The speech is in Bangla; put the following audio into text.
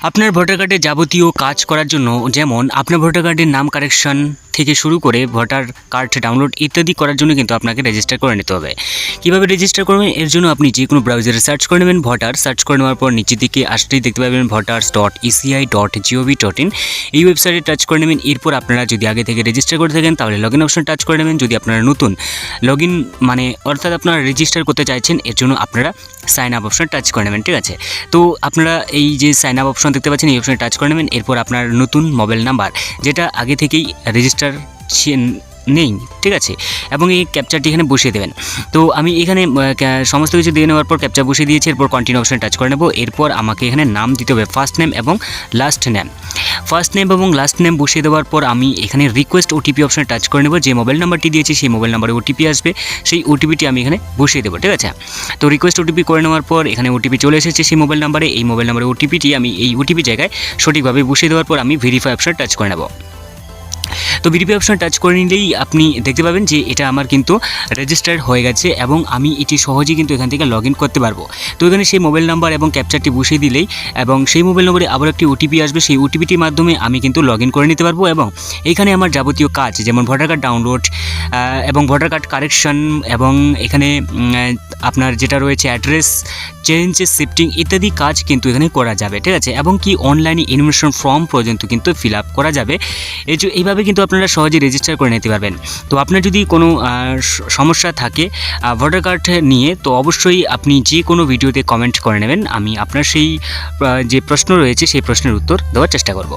আপনার ভোটার কার্ডে যাবতীয় কাজ করার জন্য যেমন আপনার ভোটার কার্ডের নাম কারেকশন থেকে শুরু করে ভোটার কার্ড ডাউনলোড ইত্যাদি করার জন্য কিন্তু আপনাকে রেজিস্টার করে নিতে হবে। কীভাবে রেজিস্টার করবেন? এর জন্য আপনি যে কোনো ব্রাউজারে সার্চ করে নেবেন ভোটার। সার্চ করে নেওয়ার পর নিচের দিকে আসতেই দেখতে পাবেন voters dot ECI dot GOV dot in এই ওয়েবসাইটে টাচ করে নেবেন। এরপর আপনারা যদি আগে থেকে রেজিস্টার করে থাকেন, তাহলে লগ ইন অপশন টাচ করে নেবেন। যদি আপনারা নতুন লগ মানে অর্থাৎ আপনারা রেজিস্টার করতে চাইছেন, এর জন্য আপনারা সাইন আপ অপশন টাচ করে নেবেন, ঠিক আছে? তো আপনারা এই যে সাইন আপ অপশন দেখতে পাচ্ছেন, এই অপশনে টাচ করে নেবেন, এরপর আপনার নতুন মোবাইল নাম্বার যেটা আগে থেকেই রেজিস্টার নেই, ঠিক আছে? এবং এই ক্যাপচারটি এখানে বসিয়ে দেবেন। তো আমি এখানে সমস্ত কিছু দিয়ে নেওয়ার পর ক্যাপচার বসিয়ে দিয়েছি, এরপর কন্টিনিউ অপশনে টাচ করে নেব, এরপর আমাকে এখানে নাম দিতে হবে ফার্স্ট নেম এবং লাস্ট নেম ফার্স্ট নেম এবং লাস্ট নেম বসিয়ে দেওয়ার পর আমি এখানে রিকোয়েস্ট ওটিপি অপশানে টাচ করে নেব। যে মোবাইল নাম্বারটি দিয়েছি, সেই মোবাইল নাম্বারে ওটিপি আসবে। সেই ওটিপিটি আমি এখানে বসিয়ে দেবো, ঠিক আছে? তো রিকোয়েস্ট ওটিপি করে নেওয়ার পর এখানে ওটিপি চলে এসেছে সেই মোবাইল নাম্বারে এই মোবাইল নাম্বারে ওটিপিটি আমি এই ওটিপি জায়গায় সঠিকভাবে বসিয়ে দেওয়ার পর আমি ভেরিফাই অপশনে টাচ করে নেব। তো ভেরিফাই অপশন টাচ করে নিলেই আপনি দেখতে পাবেন যে এটা আমার কিন্তু রেজিস্টার্ড হয়ে গেছে এবং আমি এটি সহজেই কিন্তু এখান থেকে লগ করতে পারব। তো এখানে সেই মোবাইল নাম্বার এবং ক্যাপচারটি বসিয়ে দিলেই এবং সেই মোবাইল নম্বরে আবার একটি ওটিপি আসবে, সেই ওটিপিটির মাধ্যমে আমি কিন্তু লগ করে নিতে পারব এবং এখানে আমার যাবতীয় কাজ, যেমন ভোটার কার্ড ডাউনলোড এবং ভোটার কার্ড কারেকশন এবং এখানে আপনার যেটা রয়েছে অ্যাড্রেস চেঞ্জ শিফটিং ইত্যাদি কাজ কিন্তু এখানে করা যাবে, ঠিক আছে? এবং কি অনলাইনে ইনভেশন ফর্ম পর্যন্ত কিন্তু ফিল আপ করা যাবে। এই যে এইভাবে কিন্তু আপনারা সহজে রেজিস্টার করে নিতে পারবেন। তো আপনার যদি কোনো সমস্যা থাকে ভোটার কার্ড নিয়ে, তো অবশ্যই আপনি যে কোনো ভিডিওতে কমেন্ট করে নেবেন। আমি আপনার সেই যে প্রশ্ন রয়েছে, সেই প্রশ্নের উত্তর দেওয়ার চেষ্টা করব।